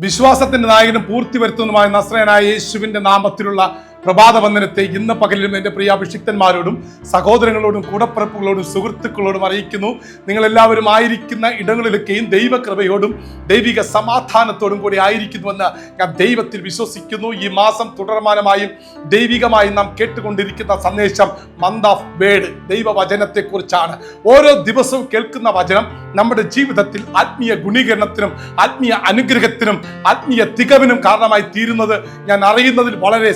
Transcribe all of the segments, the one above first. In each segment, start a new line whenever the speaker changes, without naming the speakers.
വിശ്വാസത്തിന്റെ നായകനും പൂർത്തി വരുത്തുന്നതുമായ നസ്രയനായ യേശുവിന്റെ നാമത്തിലുള്ള പ്രഭാത വന്ദനത്തെ ഇന്ന് പകലിലും എന്റെ പ്രിയ അഭിഷിക്തന്മാരോടും സഹോദരങ്ങളോടും കൂടപ്പിറപ്പുകളോടും സുഹൃത്തുക്കളോടും അറിയിക്കുന്നു. നിങ്ങളെല്ലാവരും ആയിരിക്കുന്ന ഇടങ്ങളിലൊക്കെയും ദൈവകൃപയോടും ദൈവിക സമാധാനത്തോടും കൂടി ആയിരിക്കുന്നുവെന്ന് ഞാൻ ദൈവത്തിൽ വിശ്വസിക്കുന്നു. ഈ മാസം തുടർമാനമായും ദൈവികമായും നാം കേട്ടുകൊണ്ടിരിക്കുന്ന സന്ദേശം മന്ത് ഓഫ് വേഡ് ദൈവവചനത്തെക്കുറിച്ചാണ്. ഓരോ ദിവസവും കേൾക്കുന്ന വചനം നമ്മുടെ ജീവിതത്തിൽ ആത്മീയ ഗുണീകരണത്തിനും ആത്മീയ അനുഗ്രഹത്തിനും ആത്മീയ തികവിനും കാരണമായി തീരുന്നത് ഞാൻ അറിയുന്നതിൽ വളരെ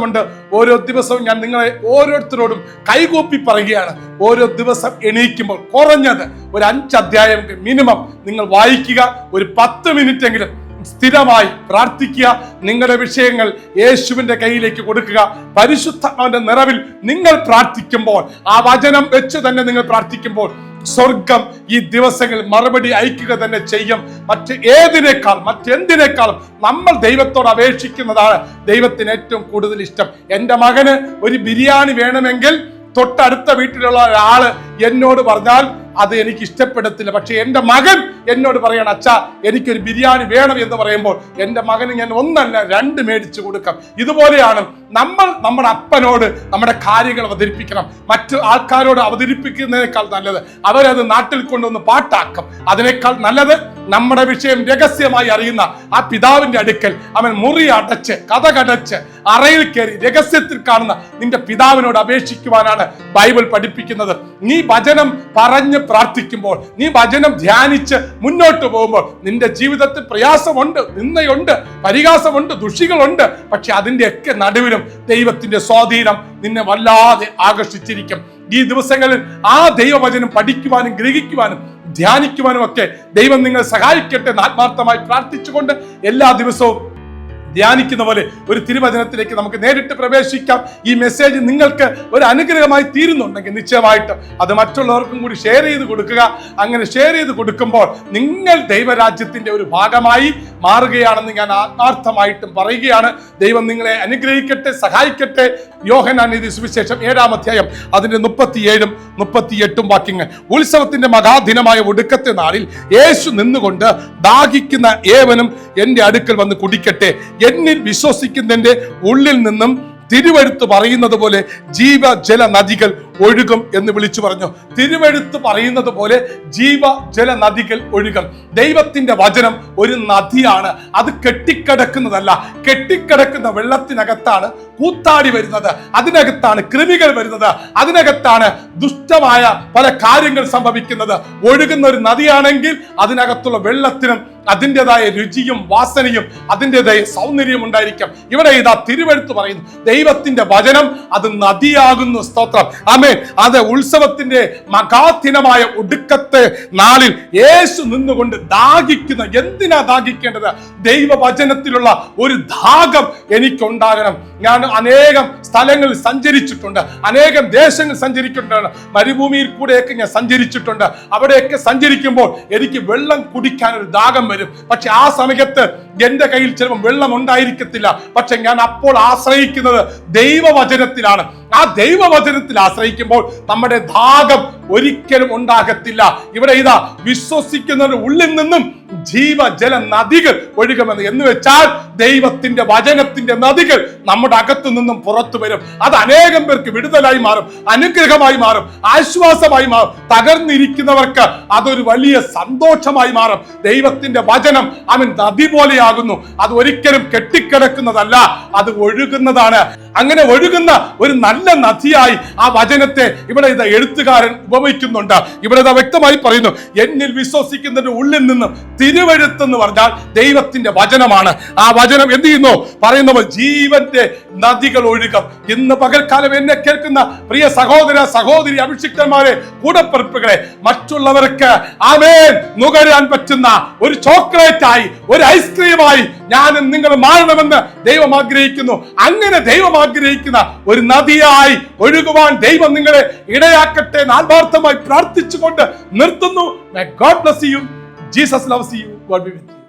സന്തോഷമുണ്ട്. ഓരോ ദിവസവും ഞാൻ നിങ്ങളെ ഓരോരുത്തരോടും കൈകൂപ്പി പറയുകയാണ്. ഓരോ ദിവസം എണീക്കുമ്പോൾ കുറഞ്ഞത് ഒരു അഞ്ച് അധ്യായം മിനിമം നിങ്ങൾ വായിക്കുക. ഒരു പത്ത് മിനിറ്റ് എങ്കിലും സ്ഥിരമായി പ്രാർത്ഥിക്കുക. നിങ്ങളുടെ വിഷയങ്ങൾ യേശുവിന്റെ കയ്യിലേക്ക് കൊടുക്കുക. പരിശുദ്ധാത്മാവിന്റെ നിറവിൽ നിങ്ങൾ പ്രാർത്ഥിക്കുമ്പോൾ ആ വചനം വെച്ച് തന്നെ നിങ്ങൾ പ്രാർത്ഥിക്കുമ്പോൾ സ്വർഗം ഈ ദിവസങ്ങൾ മറുപടി അയക്കുക തന്നെ ചെയ്യും. മറ്റ് ഏതിനേക്കാൾ മറ്റെന്തിനേക്കാളും നമ്മൾ ദൈവത്തോട് അപേക്ഷിക്കുന്നതാണ് ദൈവത്തിന് ഏറ്റവും കൂടുതൽ ഇഷ്ടം. എന്റെ മകന് ഒരു ബിരിയാണി വേണമെങ്കിൽ തൊട്ടടുത്ത വീട്ടിലുള്ള ഒരാൾ എന്നോട് പറഞ്ഞാൽ അത് എനിക്ക് ഇഷ്ടപ്പെടത്തില്ല. പക്ഷെ എന്റെ മകൻ എന്നോട് പറയണം അച്ഛാ എനിക്കൊരു ബിരിയാണി വേണം എന്ന് പറയുമ്പോൾ എന്റെ മകന് ഞാൻ ഒന്നല്ല രണ്ട് മേടിച്ചു കൊടുക്കാം. ഇതുപോലെയാണ് നമ്മൾ നമ്മുടെ അപ്പനോട് നമ്മുടെ കാര്യങ്ങൾ അവതരിപ്പിക്കണം. മറ്റു ആൾക്കാരോട് അവതരിപ്പിക്കുന്നതിനേക്കാൾ നല്ലത് അവരത് നാട്ടിൽ കൊണ്ടുവന്ന് പാട്ടാക്കും. അതിനേക്കാൾ നല്ലത് നമ്മുടെ വിഷയം രഹസ്യമായി അറിയുന്ന ആ പിതാവിന്റെ അടുക്കൽ അവൻ മുറി അടച്ച് കഥ കടച്ച് അറയിൽ കയറി രഹസ്യത്തിൽ കാണുന്ന നിന്റെ പിതാവിനോട് അപേക്ഷിക്കുവാനാണ് ബൈബിൾ പഠിപ്പിക്കുന്നത്. നീ വചനം പറഞ്ഞ് പ്രാർത്ഥിക്കുമ്പോൾ നീ വചനം ധ്യാനിച്ച് മുന്നോട്ട് പോകുമ്പോൾ നിന്റെ ജീവിതത്തിൽ പ്രയാസമുണ്ട് നിന്നയുണ്ട് പരിഹാസമുണ്ട് ദുഷികളുണ്ട്. പക്ഷെ അതിന്റെയൊക്കെ നടുവിലും ദൈവത്തിന്റെ സ്വാധീനം നിന്നെ വല്ലാതെ ആകർഷിച്ചിരിക്കും. ഈ ദിവസങ്ങളിൽ ആ ദൈവവചനം പഠിക്കുവാനും ഗ്രഹിക്കുവാനും ധ്യാനിക്കുവാനും ഒക്കെ ദൈവം നിങ്ങളെ സഹായിക്കട്ടെ എന്ന് ആത്മാർത്ഥമായി പ്രാർത്ഥിച്ചുകൊണ്ട് എല്ലാ ദിവസവും ധ്യാനിക്കുന്ന പോലെ ഒരു തിരുവചനത്തിലേക്ക് നമുക്ക് നേരിട്ട് പ്രവേശിക്കാം. ഈ മെസ്സേജ് നിങ്ങൾക്ക് ഒരു അനുഗ്രഹമായി തീരുന്നുണ്ടെങ്കിൽ നിശ്ചയമായിട്ട് അത് മറ്റുള്ളവർക്കും കൂടി ഷെയർ ചെയ്ത് കൊടുക്കുക. അങ്ങനെ ഷെയർ ചെയ്ത് കൊടുക്കുമ്പോൾ നിങ്ങൾ ദൈവരാജ്യത്തിന്റെ ഒരു ഭാഗമായി മാറുകയാണെന്ന് ഞാൻ ആത്മാർത്ഥമായിട്ടും പറയുകയാണ്. ദൈവം നിങ്ങളെ അനുഗ്രഹിക്കട്ടെ സഹായിക്കട്ടെ. യോഹനാനിധി സുവിശേഷം ഏഴാം അധ്യായം അതിന്റെ മുപ്പത്തിയേഴും മുപ്പത്തിയെട്ടും വാക്യങ്ങൾ. ഉത്സവത്തിന്റെ മഹാദിനമായ ഒടുക്കത്തെ നാളിൽ യേശു നിന്നുകൊണ്ട് ദാഹിക്കുന്ന ഏവനും എന്റെ അടുക്കൽ വന്ന് കുടിക്കട്ടെ. എന്നിൽ വിശ്വസിക്കുന്നതിന്റെ ഉള്ളിൽ നിന്നും തിരുവെടുത്ത് പറയുന്നത് പോലെ ജീവജല നദികൾ ഒഴുകും എന്ന് വിളിച്ചു പറഞ്ഞു. തിരുവെഴുത്ത് പറയുന്നത് പോലെ ജീവജല നദികൾ ഒഴുകും. ദൈവത്തിന്റെ വചനം ഒരു നദിയാണ്. അത് കെട്ടിക്കിടക്കുന്നതല്ല. കെട്ടിക്കിടക്കുന്ന വെള്ളത്തിനകത്താണ് കൂത്താടി വരുന്നത്. അതിനകത്താണ് കൃമികൾ വരുന്നത്. അതിനകത്താണ് ദുഷ്ടമായ പല കാര്യങ്ങൾ സംഭവിക്കുന്നത്. ഒഴുകുന്ന ഒരു നദിയാണെങ്കിൽ അതിനകത്തുള്ള വെള്ളത്തിനും അതിന്റെതായ രുചിയും വാസനയും അതിന്റെതായ സൗന്ദര്യവും ഉണ്ടായിരിക്കും. ഇവിടെ ഇതാ തിരുവെടുത്ത് പറയുന്നു. ദൈവത്തിന്റെ വചനം അത് നദിയാകുന്നു സ്തോത്രം. ആമേൻ അത് ഉത്സവത്തിന്റെ മകാദിനമായ ഒടുക്കത്തെ നാളിൽ യേശു നിന്നുകൊണ്ട് ദാഹിക്കുന്ന എന്തിനാ ദാഹിക്കേണ്ടത്? ദൈവവചനത്തിലുള്ള ഒരു ദാഹം എനിക്കുണ്ടാകണം. ഞാൻ അനേകം സ്ഥലങ്ങളിൽ സഞ്ചരിച്ചിട്ടുണ്ട്. അനേകം ദേശങ്ങൾ സഞ്ചരിച്ചിട്ടുണ്ട്. മരുഭൂമിയിൽ കൂടെയൊക്കെ ഞാൻ സഞ്ചരിച്ചിട്ടുണ്ട്. അവിടെയൊക്കെ സഞ്ചരിക്കുമ്പോൾ എനിക്ക് വെള്ളം കുടിക്കാൻ ഒരു ദാഹം വരും. പക്ഷെ ആ സമയത്ത് എന്റെ കയ്യിൽ ചിലപ്പോൾ വെള്ളം ഉണ്ടായിരിക്കത്തില്ല. പക്ഷെ ഞാൻ അപ്പോൾ ആശ്രയിക്കുന്നത് ദൈവവചനത്തിലാണ്. ആ ദൈവവചനത്തിൽ ആശ്രയിക്കുമ്പോൾ നമ്മുടെ ദാഹം ഒരിക്കലും ഉണ്ടാകത്തില്ല. ഇവിടെ ഇതാ വിശ്വസിക്കുന്ന ഉള്ളിൽ നിന്നും ജീവജല നദികൾ ഒഴുകുമെന്ന്. എന്ന് വെച്ചാൽ ദൈവത്തിന്റെ വചനത്തിന്റെ നദികൾ നമ്മുടെ അകത്തു നിന്നും പുറത്തു വരും. അത് അനേകം പേർക്ക് വിടുതലായി മാറും അനുഗ്രഹമായി മാറും ആശ്വാസമായി മാറും. തകർന്നിരിക്കുന്നവർക്ക് അതൊരു വലിയ സന്തോഷമായി മാറും. ദൈവത്തിന്റെ വചനം അവൻ നദി പോലെയാകുന്നു. അത് ഒരിക്കലും കെട്ടിക്കിടക്കുന്നതല്ല അത് ഒഴുകുന്നതാണ്. അങ്ങനെ ഒഴുകുന്ന ഒരു നല്ല നദിയായി ആ വചനത്തെ ഇവിടെ ഇത് എഴുത്തുകാരൻ ഉപമിക്കുന്നുണ്ട് ഇവിടെ വ്യക്തമായി പറയുന്നു എന്നിൽ വിശ്വസിക്കുന്നതിന്റെ ഉള്ളിൽ നിന്ന് നിന്നും തിരുവഴുത്തെന്ന് പറഞ്ഞാൽ ദൈവത്തിന്റെ വചനമാണ്. ആ വചനം എന്ത് ചെയ്യുന്നു? പറയുന്നവർ ജീവന്റെ നദികൾ ഒഴുകം. ഇന്ന് പകൽക്കാലം എന്നെ കേൾക്കുന്ന പ്രിയ സഹോദര സഹോദരി അഭിഷിക്തന്മാരെ കൂടപ്പിറപ്പുകളെ മറ്റുള്ളവർക്ക് ആമേൻ. നുകരാൻ പറ്റുന്ന ഒരു ചോക്ലേറ്റ് ആയി ഒരു ഐസ്ക്രീമായി ഞാനും നിങ്ങൾ മാറണമെന്ന് ദൈവം ആഗ്രഹിക്കുന്നു. അങ്ങനെ ദൈവം ആഗ്രഹിക്കുന്ന ഒരു നദിയായി ഒഴുകുവാൻ ദൈവം നിങ്ങളെ ഇടയാക്കട്ടെ എന്ന് ആത്മാർത്ഥമായി പ്രാർത്ഥിച്ചുകൊണ്ട് നിർത്തുന്നു. God bless you Jesus loves you God be with